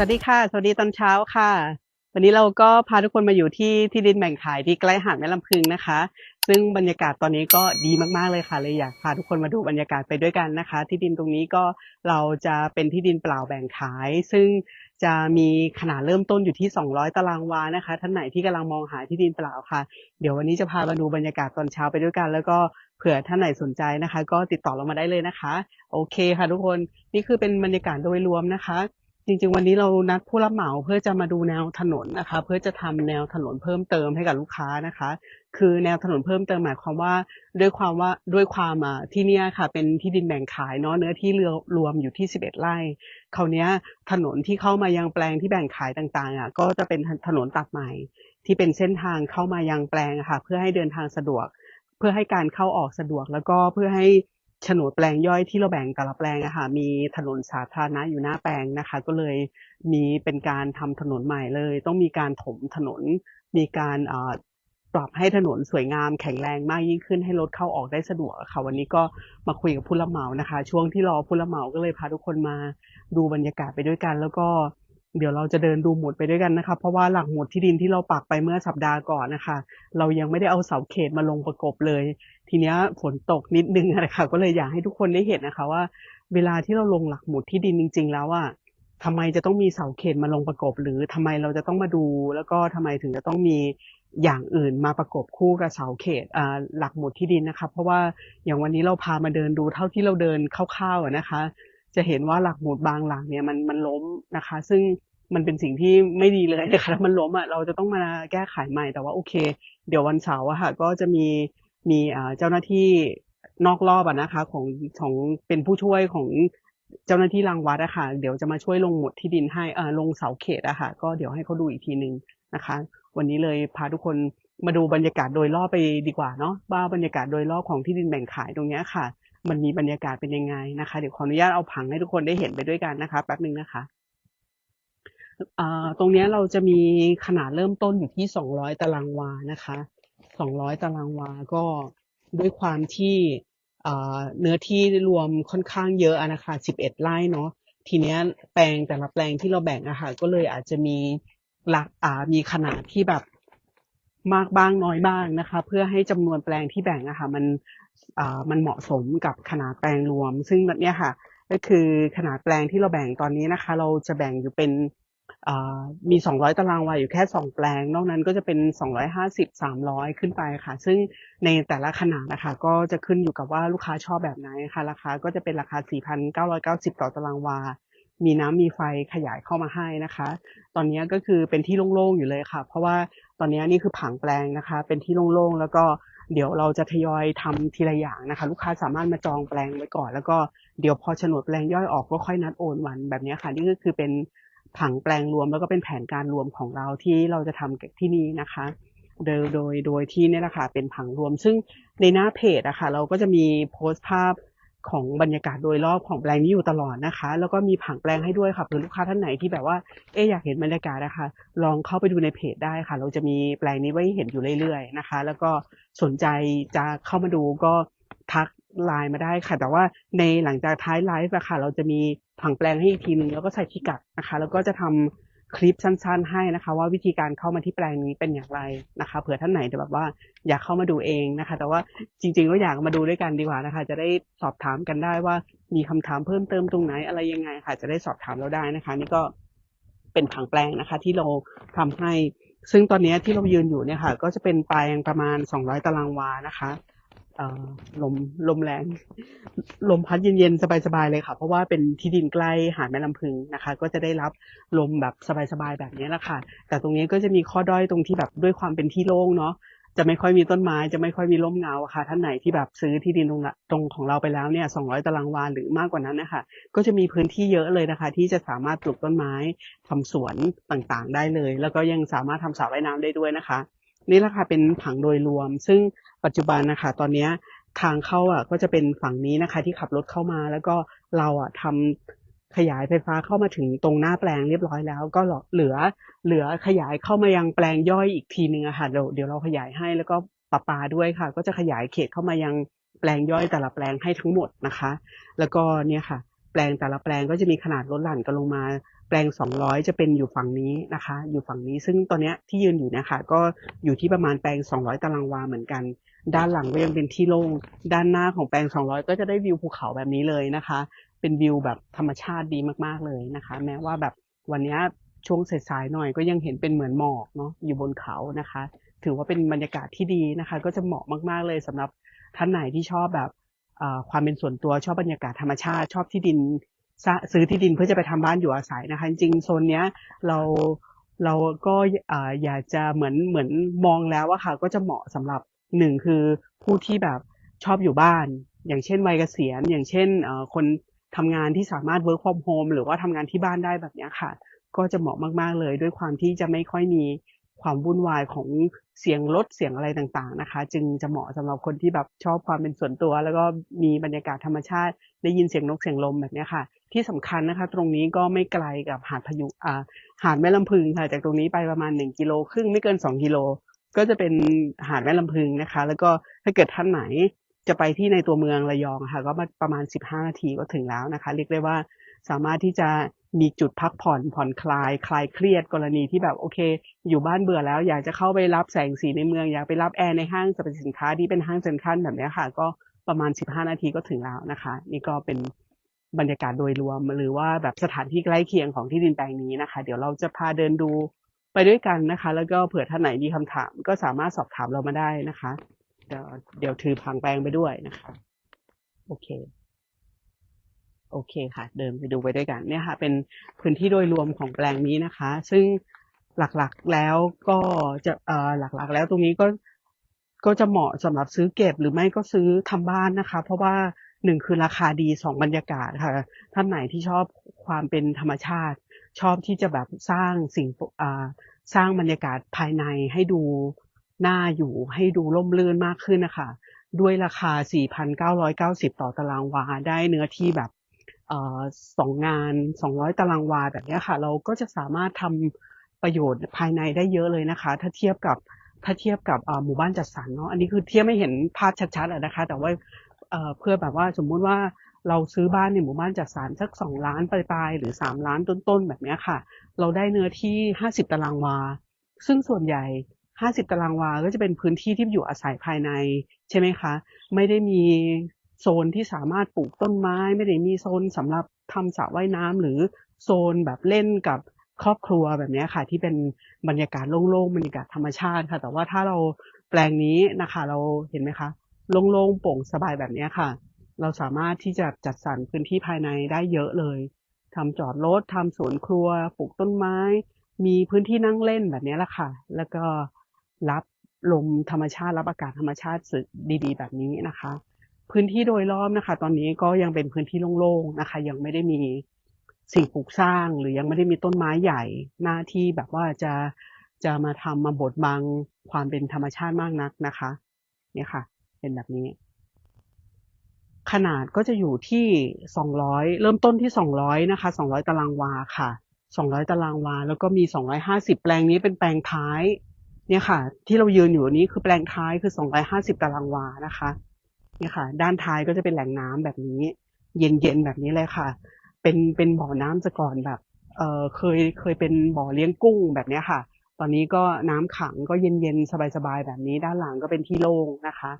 สวัสดีค่ะ สวัสดีตอนเช้าค่ะ วันนี้เราก็พาทุกคนมาอยู่ที่ที่ดินแบ่งขายที่ใกล้หาดแม่ลำพึงนะคะ ซึ่งบรรยากาศตอนนี้ก็ดีมากๆเลยค่ะเลยอยากพาทุกคนมาดูบรรยากาศไปด้วยกันนะคะ ที่ดินตรงนี้ก็เราจะเป็นที่ดินเปล่าแบ่งขาย ซึ่งจะมีขนาดเริ่มต้นอยู่ที่ 200 ตารางวานะคะ ท่านไหนที่กำลังมองหาที่ดินเปล่าค่ะ เดี๋ยววันนี้จะพามาดูบรรยากาศตอนเช้าไปด้วยกัน แล้วก็เผื่อท่านไหนสนใจนะคะ ก็ติดต่อเรามาได้เลยนะคะ โอเคค่ะทุกคนนี่คือเป็นบรรยากาศโดยรวมนะคะ จริงๆ วันนี้เรานัดผู้รับเหมาเพื่อจะมาดูแนวถนนนะคะ เพื่อจะทำแนวถนนเพิ่มเติมให้กับลูกค้านะคะ คือแนวถนนเพิ่มเติมหมายความว่าด้วยความว่าด้วยความอ่าที่เนี่ยค่ะ เป็นที่ดินแบ่งขายเนาะเนื้อที่เรือรวมอยู่ที่ 11 ไร่คราวเนี้ยถนนที่เข้ามายังแปลงที่แบ่งขายต่างๆอะก็จะเป็นถนนตัดใหม่ ที่เป็นเส้นทางเข้ามายังแปลงะค่ะ เพื่อให้เดินทางสะดวก เพื่อให้การเข้าออกสะดวกแล้วก็เพื่อให้ โฉนดแปลงย่อยที่เราแบ่งแต่ละแปลงอะค่ะมีถนนสาธารณะอยู่หน้าแปลงนะคะ ก็เลยมีเป็นการทำถนนใหม่เลย ต้องมีการถมถนน มีการปรับให้ถนนสวยงามแข็งแรงมากยิ่งขึ้นให้รถเข้าออกได้สะดวกค่ะวันนี้ก็มาคุยกับผู้รับเหมานะคะ ช่วงที่รอผู้รับเหมาก็เลยพาทุกคนมาดูบรรยากาศไปด้วยกัน แล้วก็ เดี๋ยวเราจะเดินดูหมุดไปด้วยกันนะคะ เพราะว่าหลักหมุดที่ดินที่เราปักไปเมื่อสัปดาห์ก่อนนะคะ เรายังไม่ได้เอาเสาเขตมาลงประกบเลย ทีนี้ฝนตกนิดนึงนะคะ ก็เลยอยากให้ทุกคนได้เห็นนะคะว่า เวลาที่เราลงหลักหมุดที่ดินจริง ๆ แล้วอะทำไมจะต้องมีเสาเขตมาลงประกบ หรือทำไมเราจะต้องมาดู แล้วก็ทำไมถึงจะต้องมีอย่างอื่นมาประกบคู่กับเสาเขตอ่าหลักหมุดที่ดินนะคะ เพราะว่าอย่างวันนี้เราพามาเดินดูเท่าที่เราเดินคร่าวๆนะคะ จะเห็นว่าหลักหมุดบางหลังเนี่ยมันมันล้มนะคะ ซึ่งมันเป็นสิ่งที่ไม่ดีเลยนะคะถ้ามันล้มอะเราจะต้องมาแก้ไขใหม่แต่ว่าโอเค เดี๋ยววันเสาร์อะค่ะก็จะมีมีอ่าเจ้าหน้าที่นอกรอบอะนะคะของของเป็นผู้ช่วยของเจ้าหน้าที่รางวัดอะค่ะเดี๋ยวจะมาช่วยลงหมุดที่ดินให้อ่าลงเสาเขตอะค่ะก็เดี๋ยวให้เขาดูอีกทีหนึ่งนะคะ วันนี้เลยพาทุกคนมาดูบรรยากาศโดยรอบไปดีกว่าเนาะว่าบรรยากาศโดยรอบของที่ดินแบ่งขายตรงเนี้ยค่ะ มันมีบรรยากาศเป็นยังไงนะคะ เดี๋ยวขออนุญาตเอาผังให้ทุกคนได้เห็นไปด้วยกันนะคะแป๊บหนึ่งนะคะตรงนี้เราจะมีขนาดเริ่มต้นอยู่ที่ 200 ตารางวานะคะ 200 ตารางวาก็ด้วยความที่เนื้อที่รวมค่อนข้างเยอะนะคะ 11 ไร่เนาะ ทีเนี้ยแปลงแต่ละแปลงที่เราแบ่งอะค่ะ ก็เลยอาจจะมีหลักมีขนาดที่แบบมากบ้างน้อยบ้างนะคะ เพื่อให้จำนวนแปลงที่แบ่งอะค่ะ มัน มันเหมาะสมกับขนาดแปลงรวม ซึ่งแบบเนี้ยค่ะ ก็คือขนาดแปลงที่เราแบ่งตอนนี้นะคะ เราจะแบ่งอยู่เป็นมี 200 ตารางวาอยู่แค่ 2 แปลง นอกนั้นก็จะเป็น 250 300 ขึ้นไปค่ะ ซึ่งในแต่ละขนาดนะคะก็จะขึ้นอยู่กับว่าลูกค้าชอบแบบไหนค่ะ ราคาก็จะเป็นราคา 4,990 ต่อตารางวา มีน้ำมีไฟขยายเข้ามาให้นะคะ ตอนนี้ก็คือเป็นที่โล่งๆอยู่เลยค่ะ เพราะว่าตอนนี้นี่คือผังแปลงนะคะ เป็นที่โล่งๆ แล้วก็ เดี๋ยวเราจะทยอยทำทีละอย่างนะคะ ลูกค้าสามารถมาจองแปลงไว้ก่อน แล้วก็เดี๋ยวพอโฉนดแปลงย่อยออกก็ค่อยนัดโอนวันแบบนี้ค่ะนี่ก็คือเป็นผังแปลงรวมแล้วก็เป็นแผนการรวมของเราที่เราจะทำกับที่นี่นะคะ โดยโดยโดยที่นี่แหละค่ะเป็นผังรวม ซึ่งในหน้าเพจอะค่ะเราก็จะมีโพสต์ภาพ ของบรรยากาศโดยรอบของแปลงนี้อยู่ตลอดนะคะ แล้วก็มีผังแปลงให้ด้วยค่ะเผื่อลูกค้าท่านไหนที่แบบว่าเอ๊อยากเห็นบรรยากาศนะคะ ลองเข้าไปดูในเพจได้ค่ะ เราจะมีแปลงนี้ไว้เห็นอยู่เรื่อยๆนะคะ แล้วก็สนใจจะเข้ามาดูก็ทักไลน์มาได้ค่ะ แต่ว่าในหลังจากท้ายไลฟ์อะค่ะ เราจะมีผังแปลงให้อีกทีนึงแล้วก็ใส่พิกัดนะคะ แล้วก็จะทำ คลิปสั้น ๆ ให้นะคะ ว่าวิธีการเข้ามาที่แปลงนี้เป็นอย่างไรนะคะเผื่อท่านไหนแบบว่าอยากเข้ามาดูเองนะคะ แต่ว่าจริงๆก็อยากมาดูด้วยกันดีกว่านะคะ จะได้สอบถามกันได้ว่ามีคำถามเพิ่มเติมตรงไหนอะไรยังไงค่ะ จะได้สอบถามเราได้นะคะ นี่ก็เป็นผังแปลงนะคะ ที่เราทำให้ ซึ่งตอนนี้ที่เรายืนอยู่เนี่ยค่ะ ก็จะเป็นแปลงประมาณ 200 ตารางวานะคะ ลมลมแรง ลมพัดเย็นๆ สบายๆ เลยค่ะ เพราะว่าเป็นที่ดินใกล้หาดแม่ลำพึงนะคะ ก็จะได้รับลมแบบสบายๆ แบบนี้แหละค่ะ แต่ตรงนี้ก็จะมีข้อด้อยตรงที่แบบด้วยความเป็นที่โล่งเนาะจะไม่ค่อยมีต้นไม้จะไม่ค่อยมีร่มเงาค่ะ ท่านไหนที่แบบซื้อที่ดินตรงละตรงของเราไปแล้วเนี่ย 200 ตารางวาหรือมากกว่านั้นนะคะ ก็จะมีพื้นที่เยอะเลยนะคะ ที่จะสามารถปลูกต้นไม้ทำสวนต่างๆ ได้เลย แล้วก็ยังสามารถทำสระว่ายน้ำได้ด้วยนะคะ นี่แหละค่ะเป็นผังโดยรวม ซึ่งปัจจุบันนะคะตอนนี้ทางเข้าอะก็จะเป็นฝั่งนี้นะคะ ที่ขับรถเข้ามา แล้วก็เราอะทำขยายไฟฟ้าเข้ามาถึงตรงหน้าแปลงเรียบร้อยแล้ว ก็เหลือเหลือขยายเข้ามายังแปลงย่อยอีกทีหนึ่งอะค่ะเดี๋ยวเดี๋ยวเราขยายให้แล้วก็ปะปาด้วยค่ะ ก็จะขยายเขตเข้ามายังแปลงย่อยแต่ละแปลงให้ทั้งหมดนะคะ แล้วก็เนี่ยค่ะ ลงแต่ละแปลงก็จะมีขนาดลดหลั่นกันลงมา แปลง 200 จะเป็นอยู่ฝั่งนี้นะคะ อยู่ฝั่งนี้ซึ่งตอนนี้ที่ยืนอยู่เนะคะก็อยู่ที่ประมาณแปลง 200 ตารางวาเหมือนกัน ด้านหลังก็ยังเป็นที่โล่งด้านหน้าของแปลง 200 ก็จะได้วิวภูเขาแบบนี้เลยนะคะ เป็นวิวแบบธรรมชาติดีมากๆเลยนะคะ แม้ว่าแบบวันนี้ช่วงสายๆหน่อยก็ยังเห็นเป็นเหมือนหมอกเนาะอยู่บนเขานะคะ ถือว่าเป็นบรรยากาศที่ดีนะคะ ก็จะเหมาะมากๆเลยสำหรับท่านไหนที่ชอบแบบ ความเป็นส่วนตัวชอบบรรยากาศธรรมชาติ ชอบที่ดินซื้อที่ดินเพื่อจะไปทำบ้านอยู่อาศัยนะคะ จริงโซนเนี้ยเราเราก็อยากจะเหมือนเหมือนมองแล้วอะค่ะ ก็จะเหมาะสำหรับหนึ่งคือผู้ที่แบบชอบอยู่บ้าน อย่างเช่นวัยเกษียณ อย่างเช่นคนทำงานที่สามารถ work from home หรือว่าทำงานที่บ้านได้แบบนี้ค่ะ ก็จะเหมาะมาก ๆ เลยด้วยความที่จะไม่ค่อยมี ความวุ่นวายของเสียงรถเสียงอะไรต่างๆนะคะ จึงจะเหมาะสำหรับคนที่แบบชอบความเป็นส่วนตัว แล้วก็มีบรรยากาศธรรมชาติ ได้ยินเสียงนกเสียงลมแบบนี้ค่ะ ที่สำคัญนะคะ ตรงนี้ก็ไม่ไกลกับหาดพายุอ่าหาดแม่ลำพึงค่ะ จากตรงนี้ไปประมาณ1กิโลครึ่งไม่เกิน2กิโลก็จะเป็นหาดแม่ลำพึงนะคะ แล้วก็ถ้าเกิดท่านไหนจะไปที่ในตัวเมืองระยองค่ะ ก็มาประมาณ 15 นาทีก็ถึงแล้วนะคะ เรียกได้ว่าสามารถที่จะ มีจุดพักผ่อนผ่อนคลาย คลายเครียดกรณีที่แบบโอเค อยู่บ้านเบื่อแล้ว อยากจะเข้าไปรับแสงสีในเมือง อยากไปรับแอร์ในห้างสรรพสินค้าที่เป็นห้างเซ็นทรัลแบบนี้ค่ะ ก็ประมาณ 15 นาทีก็ถึงแล้วนะคะ นี่ก็เป็นบรรยากาศโดยรวมหรือว่าแบบสถานที่ใกล้เคียงของที่ดินแปลงนี้นะคะ เดี๋ยวเราจะพาเดินดูไปด้วยกันนะคะ แล้วก็เผื่อท่านไหนมีคำถาม ก็สามารถสอบถามเรามาได้นะคะ เดี๋ยวเดี๋ยวถือผังแปลงไปด้วยนะคะ โอเค โอเคค่ะ เดินไปดูไปด้วยกันเนี่ยค่ะ เป็นพื้นที่โดยรวมของแปลงนี้นะคะ ซึ่งหลักๆแล้วก็จะเอ่อหลักๆ แล้วตรงนี้ก็ก็จะเหมาะสำหรับซื้อเก็บหรือไม่ก็ซื้อทำบ้านนะคะ เพราะว่าหนึ่งคือราคาดีสองบรรยากาศค่ะ ท่านไหนที่ชอบความเป็นธรรมชาติ ชอบที่จะแบบสร้างสิ่งอ่าสร้างบรรยากาศภายในให้ดูน่าอยู่ให้ดูร่มรื่นมากขึ้นนะคะ ด้วยราคา 4,990 ต่อตารางวา ได้เนื้อที่แบบ เอ่อสองงาน200ตารางวาแบบนี้ค่ะ เราก็จะสามารถทำประโยชน์ภายในได้เยอะเลยนะคะ ถ้าเทียบกับถ้าเทียบกับหมู่บ้านจัดสรรเนาะอันนี้คือเทียบไม่เห็นภาพชัดๆนะคะ แต่ว่าเพื่อแบบว่าสมมุติว่าเราซื้อบ้านในหมู่บ้านจัดสรรสัก2ล้านปลายๆหรือ3ล้านต้นๆแบบนี้ค่ะ เราได้เนื้อที่50ตารางวา ซึ่งส่วนใหญ่50ตารางวาก็จะเป็นพื้นที่ที่อยู่อาศัยภายในใช่ไหมคะ ไม่ได้มี โซนที่สามารถปลูกต้นไม้ ไม่ได้มีโซนสำหรับทำสระว่ายน้ำหรือโซนแบบเล่นกับครอบครัวแบบนี้ค่ะ ที่เป็นบรรยากาศโล่งๆบรรยากาศธรรมชาติค่ะ แต่ว่าถ้าเราแปลงนี้นะคะ เราเห็นไหมคะโล่งๆโปร่งสบายแบบนี้ค่ะ เราสามารถที่จะจัดสรรพื้นที่ภายในได้เยอะเลยทำจอดรถทำสวนครัว ปลูกต้นไม้ มีพื้นที่นั่งเล่นแบบนี้แหละค่ะ แล้วก็รับลมธรรมชาติรับอากาศธรรมชาติสึดีๆ แบบนี้นะคะ พื้นที่โดยรอบนะคะ ตอนนี้ก็ยังเป็นพื้นที่โล่งๆนะคะ ยังไม่ได้มีสิ่งปลูกสร้าง หรือยังไม่ได้มีต้นไม้ใหญ่หน้าที่แบบว่าจะจะมาทำมาบดบังความเป็นธรรมชาติมากนักนะคะ เนี่ยค่ะ เป็นแบบนี้ ขนาดก็จะอยู่ที่ 200 เริ่มต้นที่ 200 นะคะ 200 ตารางวาค่ะ 200 ตารางวา แล้วก็มี 250 แปลงนี้เป็นแปลงท้าย เนี่ยค่ะ ที่เรายืนอยู่นี้คือแปลงท้ายคือ 250 ตารางวานะคะ นี่ค่ะ ด้านท้ายก็จะเป็นแหล่งน้ำแบบนี้ เย็นๆแบบนี้เลยค่ะ เป็นเป็นบ่อน้ำจะก่อนแบบเออเคยเคยเป็นบ่อเลี้ยงกุ้งแบบนี้ค่ะ ตอนนี้ก็น้ำขังก็เย็นๆสบายๆแบบนี้ ด้านหลังก็เป็นที่โล่งนะคะ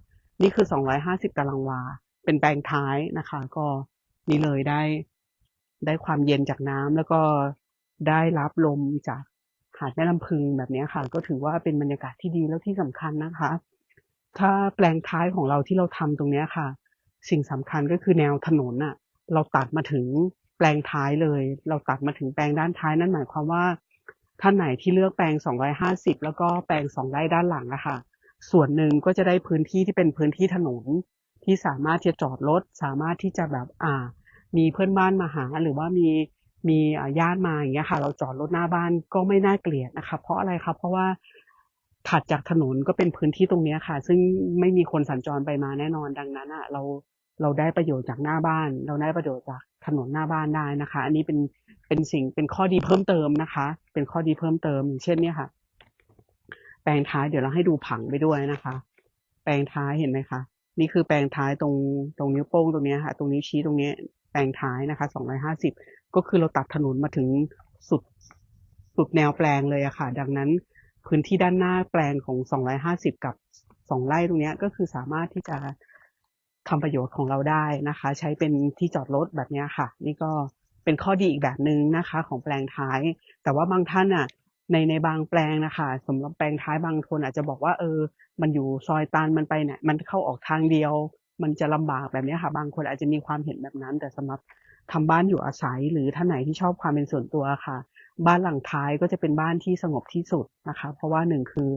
นี่คือ 250ตารางวา เป็นแปลงท้ายนะคะ ก็นี่เลยได้ ได้ความเย็นจากน้ำแล้วก็ได้รับลมจากหาดแม่ลำพึงแบบนี้ค่ะ ก็ถือว่าเป็นบรรยากาศที่ดีแล้วที่สำคัญนะคะ ถ้าแปลงท้ายของเราที่เราทำตรงเนี้ยค่ะ สิ่งสำคัญก็คือแนวถนนน่ะเราตัดมาถึงแปลงท้ายเลย เราตัดมาถึงแปลงด้านท้ายนั่นหมายความว่าท่านไหนที่เลือกแปลง 250 แล้วก็แปลงสองไร่ด้านหลังอะค่ะส่วนหนึ่งก็จะได้พื้นที่ที่เป็นพื้นที่ถนนที่สามารถที่จะจอดรถสามารถที่จะแบบอ่า มีเพื่อนบ้านมาหาหรือว่ามีมีอ่าญาติมาอย่างเงี้ยค่ะ เราจอดรถหน้าบ้านก็ไม่น่าเกลียดนะคะ เพราะอะไรครับเพราะว่า ถัดจากถนนก็เป็นพื้นที่ตรงนี้ค่ะ ซึ่งไม่มีคนสัญจรไปมาแน่นอนดังนั้นอะเราเราได้ประโยชน์จากหน้าบ้าน เราได้ประโยชน์จากถนนหน้าบ้านได้นะคะ อันนี้เป็นเป็นสิ่งเป็นข้อดีเพิ่มเติมนะคะ เป็นข้อดีเพิ่มเติมอย่างเช่นเนี่ยค่ะ แปลงท้ายเดี๋ยวเราให้ดูผังไปด้วยนะคะ แปลงท้ายเห็นไหมคะนี่คือแปลงท้ายตรงตรงนิ้วโป้งตรงนี้ค่ะ ตรงนี้วชี้ตรงนี้แปลงท้ายนะคะ250ก็คือเราตัดถนนมาถึงสุดสุดแนวแปลงเลยอะค่ะ ดังนั้น พื้นที่ด้านหน้าแปลงของ 250 กับ 2 ไร่ตรงนี้ก็คือสามารถที่จะทำประโยชน์ของเราได้นะคะ ใช้เป็นที่จอดรถแบบนี้ค่ะ นี่ก็เป็นข้อดีอีกแบบหนึ่งนะคะ ของแปลงท้าย แต่ว่าบางท่านอะในในบางแปลงนะคะสำหรับแปลงท้ายบางคนอาจจะบอกว่าเออ มันอยู่ซอยตันมันไปเนี่ยมันเข้าออกทางเดียว มันจะลำบากแบบนี้ค่ะ บางคนอาจจะมีความเห็นแบบนั้น แต่สำหรับทำบ้านอยู่อาศัย หรือท่านไหนที่ชอบความเป็นส่วนตัวค่ะ บ้านหลังท้ายก็จะเป็นบ้านที่สงบที่สุดนะคะ เพราะว่าหนึ่งคือ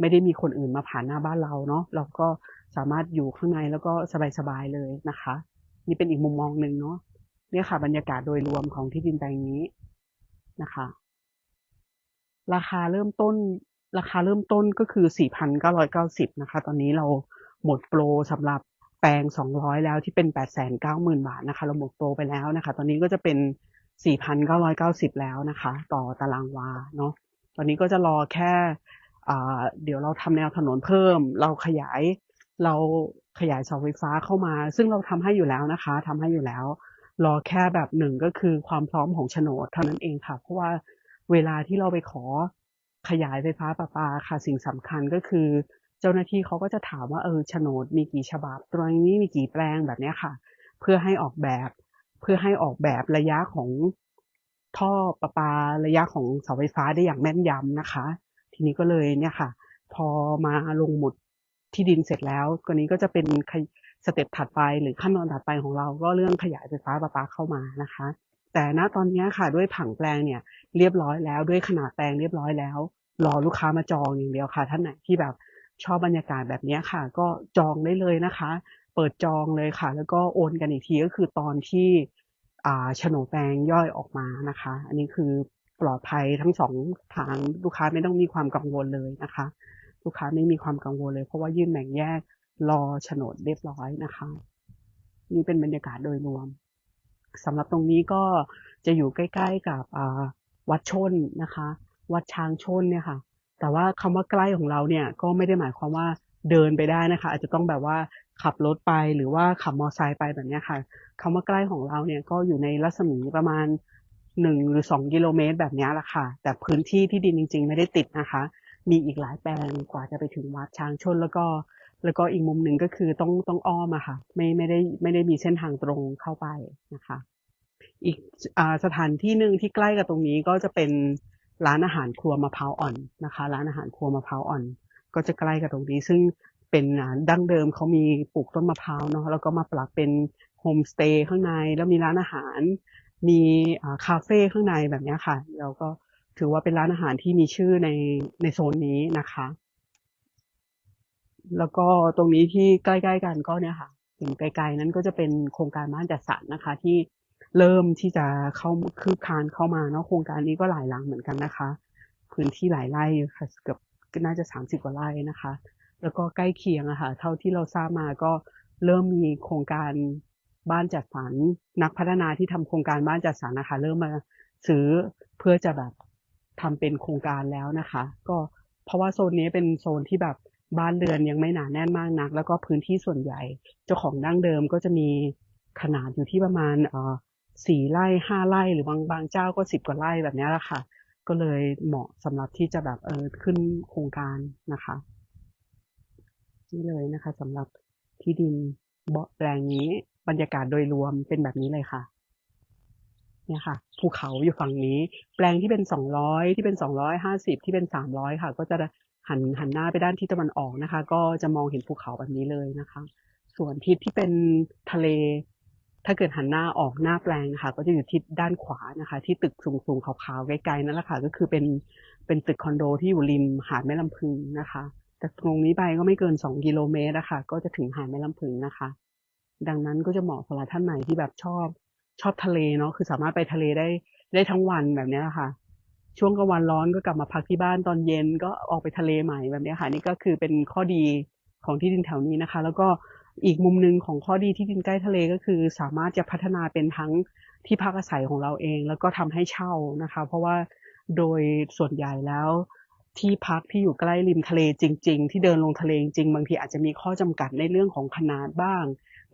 ไม่ได้มีคนอื่นมาผ่านหน้าบ้านเราเนาะเราก็สามารถอยู่ข้างในแล้วก็สบายๆเลยนะคะ นี่เป็นอีกมุมมองหนึ่งเนาะเนี่ยค่ะ บรรยากาศโดยรวมของที่ดินแปลงนี้นะคะ ราคาเริ่มต้น ราคาเริ่มต้นก็คือ 4,990 นะคะ ตอนนี้เราหมดโปรสำหรับแปลง 200 แล้วที่เป็น 890,000 บาทนะคะ เราหมดโปรไปแล้วนะคะ ตอนนี้ก็จะเป็น 4,990 แล้วนะคะ ต่อตารางวาเนาะตอนนี้ก็จะรอแค่เดี๋ยวเราทำแนวถนนเพิ่ม เราขยายเราขยายเสาไฟฟ้าเข้ามา ซึ่งเราทำให้อยู่แล้วนะคะทำให้อยู่แล้ว รอแค่แบบหนึ่งก็คือความพร้อมของโฉนดเท่านั้นเองค่ะ เพราะว่าเวลาที่เราไปขอขยายไฟฟ้าประปาค่ะสิ่งสำคัญก็คือ เจ้าหน้าที่เขาก็จะถามว่าเออโฉนดมีกี่ฉบับ ตรงนี้มีกี่แปลงแบบนี้ค่ะ เพื่อให้ออกแบบ เพื่อให้ออกแบบระยะของท่อประปาระยะของเสาไฟฟ้าได้อย่างแม่นยำนะคะ ทีนี้ก็เลยเนี่ยค่ะ พอมาลงหมุดที่ดินเสร็จแล้วก็นี้ก็จะเป็นสเต็ปถัดไปหรือขั้นตอนถัดไปของเราก็เรื่องขยายไฟฟ้าประปาเข้ามานะคะ แต่ณตอนนี้ค่ะด้วยผังแปลงเนี่ยเรียบร้อยแล้วด้วยขนาดแปลงเรียบร้อยแล้ว รอลูกค้ามาจองอย่างเดียวค่ะ ท่านไหนที่แบบชอบบรรยากาศแบบนี้ค่ะ ก็จองได้เลยนะคะ เปิดจองเลยค่ะ แล้วก็โอนกันอีกทีก็คือตอนที่โฉนดแปลงย่อยออกมานะคะ อันนี้คือปลอดภัยทั้งสองทางลูกค้าไม่ต้องมีความกังวลเลยนะคะ ลูกค้าไม่มีความกังวลเลย เพราะว่ายื่นแบ่งแยกรอโฉนดเรียบร้อยนะคะ นี่เป็นบรรยากาศโดยรวมสำหรับตรงนี้ก็จะอยู่ใกล้ ๆ กับวัดชนนะคะ วัดช้างชนเนี่ยค่ะ แต่ว่าคำว่าใกล้ของเราเนี่ยก็ไม่ได้หมายความว่าเดินไปได้นะคะ อาจจะต้องแบบว่า ขับรถไปหรือว่าขับมอเตอร์ไซค์ไปแบบนี้ค่ะคำว่าใกล้ของเราเนี่ยก็อยู่ในรัศมีประมาณหนึ่งหรือสองกิโลเมตรแบบนี้แหละค่ะ แต่พื้นที่ที่ดินจริง ๆ ไม่ได้ติดนะคะ มีอีกหลายแปลงกว่าจะไปถึงวัดช้างชนแล้วก็แล้วก็อีกมุมหนึ่งก็คือต้องต้องอ้อมอะค่ะ ไม่ไม่ได้ไม่ได้มีเส้นทางตรงเข้าไปนะคะ อีกอสถานที่หนึ่งที่ใกล้กับตรงนี้ก็จะเป็นร้านอาหารครัวมะพร้าวอ่อนนะคะ ร้านอาหารครัวมะพร้าวอ่อน ก็จะใกล้กับตรงนี้ ซึ่ง เป็นดั้งเดิมเขามีปลูกต้นมะพร้าวเนาะแล้วก็มาปรับเป็นโฮมสเตย์ข้างในแล้วมีร้านอาหาร มีคาเฟ่ข้างในแบบนี้ค่ะแล้วก็ถือว่าเป็นร้านอาหารที่มีชื่อในในโซนนี้นะคะ แล้วก็ตรงนี้ที่ใกล้ๆกันก็เนี่ยค่ะเห็นไกลๆนั้นก็จะเป็นโครงการบ้านจัดสรรนะคะ ที่เริ่มที่จะเข้าคืบคานเข้ามาเนาะโครงการนี้ก็หลายหลังเหมือนกันนะคะ พื้นที่หลายไร่ค่ะเกือบน่าจะสามสิบกว่าไร่นะคะ แล้วก็ใกล้เคียงอะค่ะเท่าที่เราทราบมาก็เริ่มมีโครงการบ้านจัดสรรนักพัฒนาที่ทำโครงการบ้านจัดสรรนะคะเริ่มมาซื้อเพื่อจะแบบทำเป็นโครงการแล้วนะคะ ก็เพราะว่าโซนนี้เป็นโซนที่แบบบ้านเรือนยังไม่หนาแน่นมากนัก แล้วก็พื้นที่ส่วนใหญ่ เจ้าของดั้งเดิมก็จะมีขนาดอยู่ที่ประมาณเอ่อสี่ไร่ห้าไร่หรือบางบางเจ้าก็สิบกว่าไร่แบบนี้แหละค่ะ ก็เลยเหมาะสำหรับที่จะแบบเออขึ้นโครงการนะคะ นี่เลยนะคะสำหรับที่ดินเบาะแปลงนี้บรรยากาศโดยรวมเป็นแบบนี้เลยค่ะ เนี่ยค่ะภูเขาอยู่ฝั่งนี้ แปลงที่เป็นสองร้อยที่เป็นสองร้อยห้าสิบที่เป็นสามร้อยค่ะ ก็จะหันหันหน้าไปด้านทิศตะวันออกนะคะ ก็จะมองเห็นภูเขาแบบนี้เลยนะคะ ส่วนทิศที่เป็นทะเล ถ้าเกิดหันหน้าออกหน้าแปลงนะคะก็จะอยู่ทิศด้านขวานะคะ ที่ตึกสูงๆขาวๆไกลๆนั่นแหละค่ะ ก็คือเป็นเป็นตึกคอนโดที่อยู่ริมหาดแม่ลำพึงนะคะ จากตรงนี้ไปก็ไม่เกินสองกิโลเมตรนะคะก็จะถึงหาดแม่ลำพึงนะคะ ดังนั้นก็จะเหมาะสำหรับท่านไหนที่แบบชอบชอบทะเลเนาะคือสามารถไปทะเลได้ได้ทั้งวันแบบนี้ค่ะช่วงกลางวันร้อนก็กลับมาพักที่บ้านตอนเย็นก็ออกไปทะเลใหม่แบบนี้ค่ะ นี่ก็คือเป็นข้อดีของที่ดินแถวนี้นะคะ แล้วก็อีกมุมหนึ่งของข้อดีที่ดินใกล้ทะเลก็คือ สามารถจะพัฒนาเป็นทั้งที่พักอาศัยของเราเอง แล้วก็ทำให้เช่านะคะ เพราะว่าโดยส่วนใหญ่แล้ว ที่พักที่อยู่ใกล้ริมทะเลจริง ๆ ที่เดินลงทะเลจริงบางทีอาจจะมีข้อจำกัดในเรื่องของขนาดบ้าง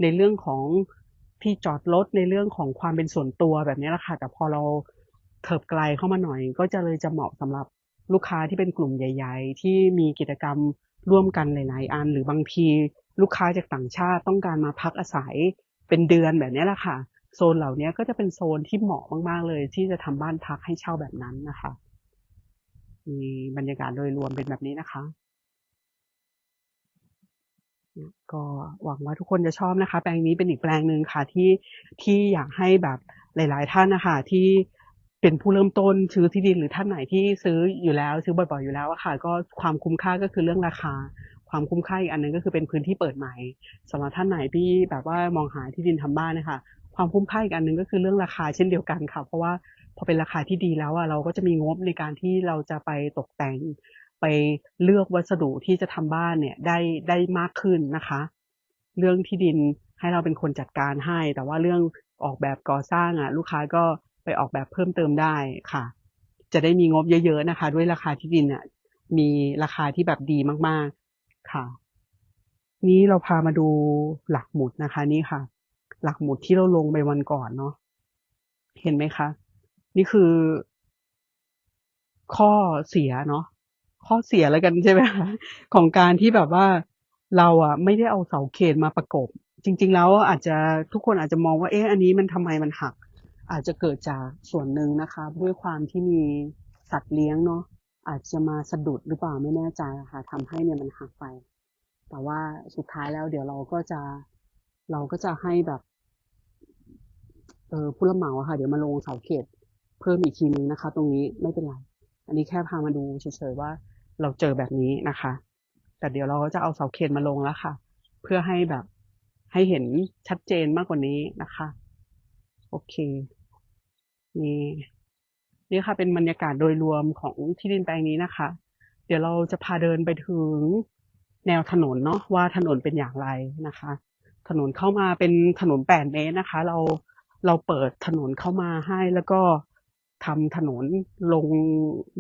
ในเรื่องของที่จอดรถในเรื่องของความเป็นส่วนตัวแบบนี้แหละค่ะแต่พอเราเถิบไกลเข้ามาหน่อย ก็จะเลยจะเหมาะสำหรับลูกค้าที่เป็นกลุ่มใหญ่ ๆ ที่มีกิจกรรมร่วมกันหลาย ๆ อัน หรือบางทีลูกค้าจากต่างชาติต้องการมาพักอาศัยเป็นเดือนแบบนี้แหละค่ะ โซนเหล่านี้ก็จะเป็นโซนที่เหมาะมาก ๆ เลย ที่จะทำบ้านพักให้เช่าแบบนั้นนะคะ บรรยากาศโดยรวมเป็นแบบนี้นะคะก็หวังว่าทุกคนจะชอบนะคะ แปลงนี้เป็นอีกแปลงหนึ่งค่ะที่ที่อยากให้แบบหลาย ๆ ท่านนะคะที่เป็นผู้เริ่มต้นซื้อที่ดินหรือท่านไหนที่ซื้ออยู่แล้ว ซื้อบ่อยๆอยู่แล้วอะค่ะ ก็ความคุ้มค่าก็คือเรื่องราคา ความคุ้มค่าอีกอันหนึงก็คือเป็นพื้นที่เปิดใหม่สำหรับท่านไหนที่แบบว่ามองหาที่ดินทำบ้านนะคะความคุ้มค่าอีกอันหนึงก็คือเรื่องราคาเช่นเดียวกันค่ะ เพราะว่า พอเป็นราคาที่ดีแล้วอะเราก็จะมีงบในการที่เราจะไปตกแต่งไปเลือกวัสดุที่จะทำบ้านเนี่ยได้ได้มากขึ้นนะคะ เรื่องที่ดินให้เราเป็นคนจัดการให้ แต่ว่าเรื่องออกแบบก่อสร้างอะ ลูกค้าก็ไปออกแบบเพิ่มเติมได้ค่ะ จะได้มีงบเยอะๆนะคะ ด้วยราคาที่ดินอะมีราคาที่แบบดีมากๆค่ะ นี้เราพามาดูหลักหมุดนะคะ นี่ค่ะ หลักหมุดที่เราลงไปวันก่อนเนาะเห็นไหมคะ นี่คือข้อเสียเนาะข้อเสียแล้วกันใช่ไหมคะของการที่แบบว่าเราอะไม่ได้เอาเสาเข็มมาประกบ จริง ๆ แล้วอาจจะทุกคนอาจจะมองว่าเอ๊ะอันนี้มันทำไมมันหัก อาจจะเกิดจากส่วนหนึ่งนะคะ ด้วยความที่มีสัตว์เลี้ยงเนาะอาจจะมาสะดุดหรือเปล่าไม่แน่ใจอะค่ะทำให้เนี่ยมันหักไป แต่ว่าสุดท้ายแล้ว เดี๋ยวเราก็จะเราก็จะให้แบบเออผู้รับเหมาค่ะ เดี๋ยวมาลงเสาเข็ม เพิ่มอีกทีนึงนะคะ ตรงนี้ไม่เป็นไร อันนี้แค่พามาดูเฉยๆว่าเราเจอแบบนี้นะคะ แต่เดี๋ยวเราก็จะเอาเสาเข็มมาลงแล้วค่ะ เพื่อให้แบบให้เห็นชัดเจนมากกว่านี้นะคะ โอเค นี่นี่ค่ะ เป็นบรรยากาศโดยรวมของที่ดินแปลงนี้นะคะ เดี๋ยวเราจะพาเดินไปถึงแนวถนนเนาะว่าถนนเป็นอย่างไรนะคะ ถนนเข้ามาเป็นถนนแปดเมตรนะคะ เราเราเปิดถนนเข้ามาให้แล้วก็ ทำถนนลง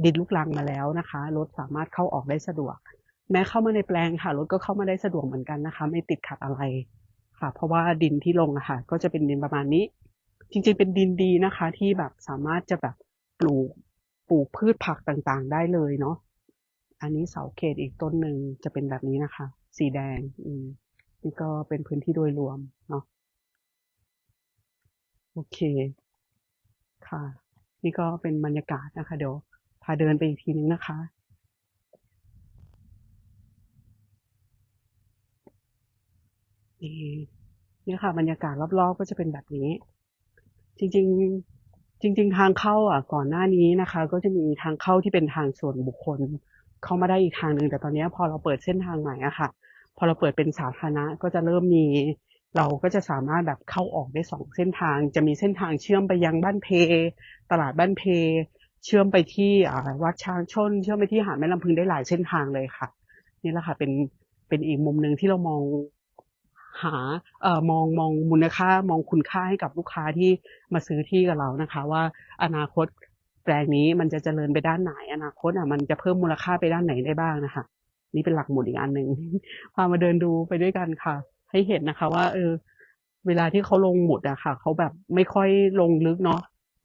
ดินลูกรังมาแล้วนะคะรถสามารถเข้าออกได้สะดวก แม้เข้ามาในแปลงค่ะรถก็เข้ามาได้สะดวกเหมือนกันนะคะ ไม่ติดขัดอะไรค่ะ เพราะว่าดินที่ลงอะค่ะ ก็จะเป็นดินประมาณนี้ จริงๆ เป็นดินดีนะคะ ที่แบบสามารถจะแบบปลูกปลูกพืชผักต่างๆ ได้เลยเนาะอันนี้เสาเขตอีกต้นหนึ่งจะเป็นแบบนี้นะคะ สีแดงอืมนี่ก็เป็นพื้นที่โดยรวมเนาะโอเคค่ะ นี่ก็เป็นบรรยากาศนะคะ เดี๋ยวพาเดินไปอีกทีนึงนะคะนี่นี่ค่ะ บรรยากาศรอบๆก็จะเป็นแบบนี้ จริง ๆ จริง ๆ ทางเข้าอะ ก่อนหน้านี้นะคะ ก็จะมีทางเข้าที่เป็นทางส่วนบุคคล เข้ามาได้อีกทางหนึ่งแต่ตอนนี้พอเราเปิดเส้นทางใหม่อะค่ะ พอเราเปิดเป็นสาธารณะก็จะเริ่มมี เราก็จะสามารถแบบเข้าออกได้สองเส้นทาง จะมีเส้นทางเชื่อมไปยังบ้านเพ ตลาดบ้านเพ เชื่อมไปที่วัดช้างชน เชื่อมไปที่หาดแม่ลำพึงได้หลายเส้นทางเลยค่ะ นี่แหละค่ะเป็นเป็นอีกมุมหนึ่งที่เรามองหาเอ่อมองมองมูลค่ามองคุณค่าให้กับลูกค้าที่มาซื้อที่กับเรานะคะ ว่าอนาคตแปลงนี้มันจะเจริญไปด้านไหน อนาคตอะมันจะเพิ่มมูลค่าไปด้านไหนได้บ้างนะคะ นี่เป็นหลักหมุดอีกอันหนึ่งพามาเดินดูไปด้วยกันค่ะ ให้เห็นนะคะ ว่า เออ เวลาที่เขาลงหมุดอะค่ะเขาแบบไม่ค่อยลงลึกเนาะ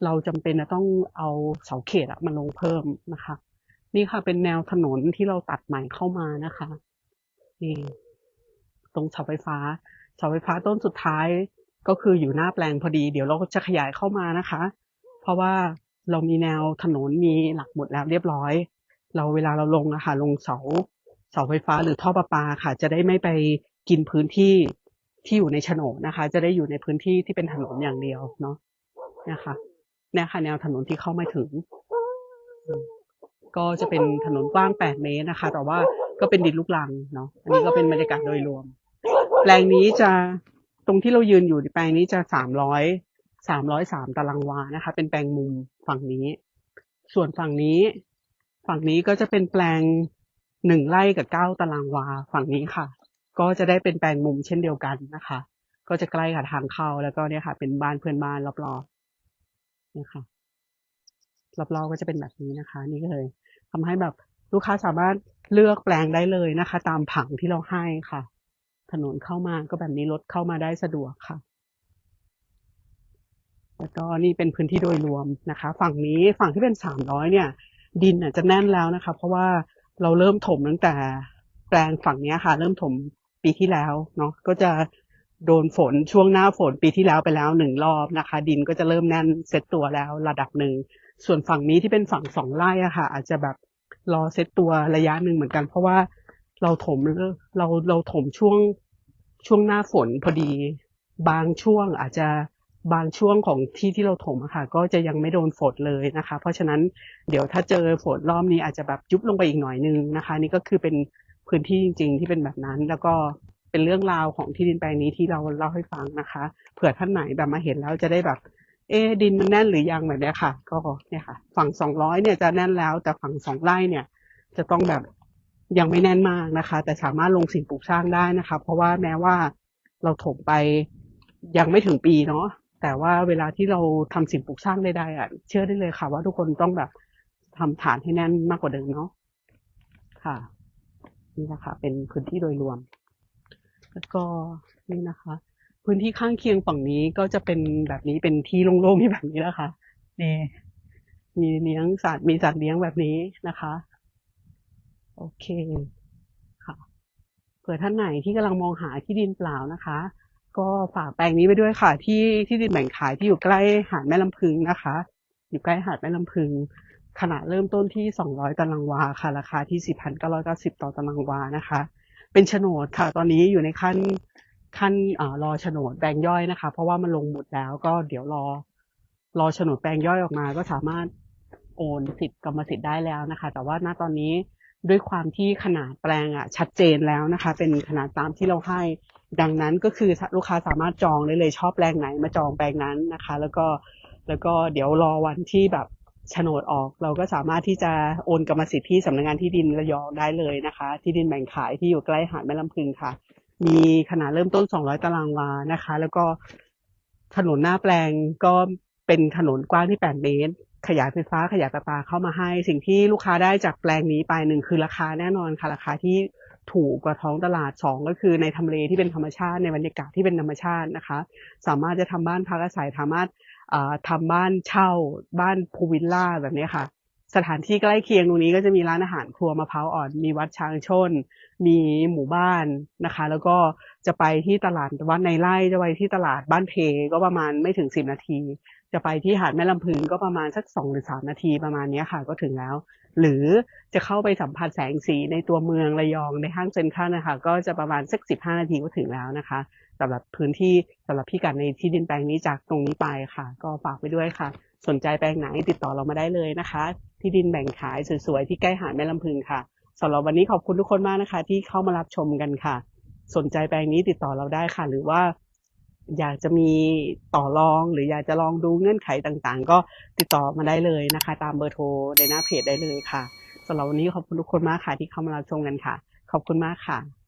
เราจำเป็นจะต้องเอาเสาเขตอะมาลงเพิ่มนะคะ นี่ค่ะเป็นแนวถนนที่เราตัดใหม่เข้ามานะคะนี่ตรงเสาไฟฟ้าเสาไฟฟ้าต้นสุดท้ายก็คืออยู่หน้าแปลงพอดี เดี๋ยวเราก็จะขยายเข้ามานะคะ เพราะว่าเรามีแนวถนนมีหลักหมุดแล้วเรียบร้อย เราเวลาเราลงอะค่ะลงเสาเสาไฟฟ้าหรือท่อประปาค่ะ จะได้ไม่ไป กินพื้นที่ที่อยู่ในโฉนดนะคะ จะได้อยู่ในพื้นที่ที่เป็นถนนอย่างเดียวเนาะนะคะเนี่ยค่ะแนวถนนที่เข้ามาถึง ก็จะเป็นถนนกว้าง 8 เมตรนะคะ แต่ว่าก็เป็นดินลูกรังเนาะอันนี้ก็เป็นบรรยากาศโดยรวม แปลงนี้จะตรงที่เรายืนอยู่แปลงนี้จะ 300 303 ตารางวานะคะ เป็นแปลงมุมฝั่งนี้ ส่วนฝั่งนี้ ฝั่งนี้ก็จะเป็นแปลงหนึ่งไร่กับเก้าตารางวาฝั่งนี้ค่ะ ก็จะได้เป็นแปลงมุมเช่นเดียวกันนะคะ ก็จะใกล้กับทางเข้าแล้วก็เนี่ยค่ะ เป็นบ้านเพื่อนบ้านรอบๆนี่ค่ะรอบๆก็จะเป็นแบบนี้นะคะ นี่ก็เลยทำให้แบบลูกค้าสามารถเลือกแปลงได้เลยนะคะ ตามผังที่เราให้ค่ะ ถนนเข้ามาก็แบบนี้รถเข้ามาได้สะดวกค่ะแล้วก็นี่เป็นพื้นที่โดยรวมนะคะ ฝั่งนี้ฝั่งที่เป็นสามร้อยเนี่ย ดินอาจจะแน่นแล้วนะคะ เพราะว่าเราเริ่มถมตั้งแต่แปลงฝั่งนี้ค่ะ เริ่มถม ปีที่แล้วเนาะก็จะโดนฝนช่วงหน้าฝนปีที่แล้วไปแล้วหนึ่งรอบนะคะ ดินก็จะเริ่มแน่นเซตตัวแล้วระดับหนึ่ง ส่วนฝั่งนี้ที่เป็นฝั่งสองไร่อะค่ะ อาจจะแบบรอเซตตัวระยะหนึ่งเหมือนกัน เพราะว่าเราถมเราเราถมช่วงช่วงหน้าฝนพอดีบางช่วงอาจจะบางช่วงของที่ที่เราถมอะค่ะ ก็จะยังไม่โดนฝนเลยนะคะ เพราะฉะนั้นเดี๋ยวถ้าเจอฝนรอบนี้อาจจะแบบยุบลงไปอีกหน่อยนึงนะคะ นี่ก็คือเป็น พื้นที่จริง ๆ ที่เป็นแบบนั้น แล้วก็เป็นเรื่องราวของที่ดินแปลงนี้ที่เราเล่าให้ฟังนะคะ เผื่อท่านไหนแบบมาเห็นแล้วจะได้แบบ เอ๊ดินมันแน่นหรือยังแบบนี้ค่ะ ก็เนี่ยค่ะ ฝั่งสองร้อยเนี่ยจะแน่นแล้ว แต่ฝั่งสองไร่เนี่ย จะต้องแบบยังไม่แน่นมากนะคะ แต่สามารถลงสิ่งปลูกสร้างได้นะคะ เพราะว่าแม้ว่าเราถมไปยังไม่ถึงปีเนาะแต่ว่าเวลาที่เราทำสิ่งปลูกสร้างใดๆอะเชื่อได้เลยค่ะ ว่าทุกคนต้องแบบทำฐานให้แน่นมากกว่าเดิมเนาะค่ะ นี่นะคะ เป็นพื้นที่โดยรวม แล้วก็นี่นะคะ พื้นที่ข้างเคียงฝั่งนี้ก็จะเป็นแบบนี้เป็นที่โล่งๆที่แบบนี้แล้วค่ะนี่มีเลี้ยงสัตว์มีสัตว์เลี้ยงแบบนี้นะคะ โอเคค่ะเผื่อท่านไหนที่กำลังมองหาที่ดินเปล่านะคะ ก็ฝากแปลงนี้ไปด้วยค่ะ ที่ที่ดินแบ่งขายที่อยู่ใกล้หาดแม่ลำพึงนะคะ อยู่ใกล้หาดแม่ลำพึง ขนาดเริ่มต้นที่ 200ตารางวาค่ะ ราคาที่ 4,990 ต่อตารางวานะคะ เป็นโฉนดค่ะ ตอนนี้อยู่ในขั้นขั้นอรอโฉนดแปลงย่อยนะคะ เพราะว่ามันลงหมดแล้วก็เดี๋ยวรอ รอโฉนดแปลงย่อยออกมา ก็สามารถโอนสิทธิ์กรรมสิทธิ์ได้แล้วนะคะ แต่ว่าณตอนนี้ด้วยความที่ขนาดแปลงอะชัดเจนแล้วนะคะ เป็นขนาดตามที่เราให้ ดังนั้นก็คือลูกค้าสามารถจองได้เลยชอบแปลงไหนมาจองแปลงนั้นนะคะ แล้วก็แล้วก็เดี๋ยวรอวันที่แบบ โฉนดออก เราก็สามารถที่จะโอนกรรมสิทธิ์ที่สำนักงานที่ดินระยองได้เลยนะคะ ที่ดินแบ่งขายที่อยู่ใกล้หาดแม่ลำพึงค่ะ มีขนาดเริ่มต้น 200 ตารางวานะคะ แล้วก็ถนนหน้าแปลงก็เป็นถนนกว้างที่ 8 เมตร ขยายไฟฟ้าขยายประปาเข้ามาให้ สิ่งที่ลูกค้าได้จากแปลงนี้ไปหนึ่งคือราคาแน่นอนค่ะ ราคาที่ถูกกว่าท้องตลาดสองก็คือในทำเลที่เป็นธรรมชาติในบรรยากาศที่เป็นธรรมชาตินะคะ สามารถจะทำบ้านพักอาศัยสามารถ ทำบ้านเช่าบ้านพูวิลล่าแบบนี้ค่ะ สถานที่ใกล้เคียงตรงนี้ก็จะมีร้านอาหารครัวมะพร้าวอ่อน มีวัดช้างชน มีหมู่บ้านนะคะ แล้วก็จะไปที่ตลาดวัดในไร่จะไปที่ตลาดบ้านเพก็ประมาณไม่ถึงสิบนาที จะไปที่หาดแม่ลำพึงก็ประมาณสักสองหรือสามนาทีประมาณนี้ค่ะก็ถึงแล้ว หรือจะเข้าไปสัมผัสแสงสีในตัวเมืองระยองในห้างเซ็นทรัลนะคะก็จะประมาณสักสิบห้านาทีก็ถึงแล้วนะคะ สำหรับพื้นที่สำหรับพี่กัดในที่ดินแปลงนี้จากตรงนี้ไปค่ะ ก็ฝากไปด้วยค่ะ สนใจแปลงไหนติดต่อเรามาได้เลยนะคะ ที่ดินแบ่งขายสวยๆที่ใกล้หาดแม่ลำพึงค่ะสำหรับวันนี้ขอบคุณทุกคนมากนะคะ ที่เข้ามารับชมกันค่ะ สนใจแปลงนี้ติดต่อเราได้ค่ะ หรือว่า อยากจะมีต่อรองหรืออยากจะลองดูเงื่อนไขต่างๆ ก็ติดต่อมาได้เลยนะคะ ตามเบอร์โทรในหน้าเพจได้เลยค่ะสำหรับวันนี้ขอบคุณทุกคนมากค่ะ ที่เข้ามารับชมกันค่ะ ขอบคุณมากค่ะ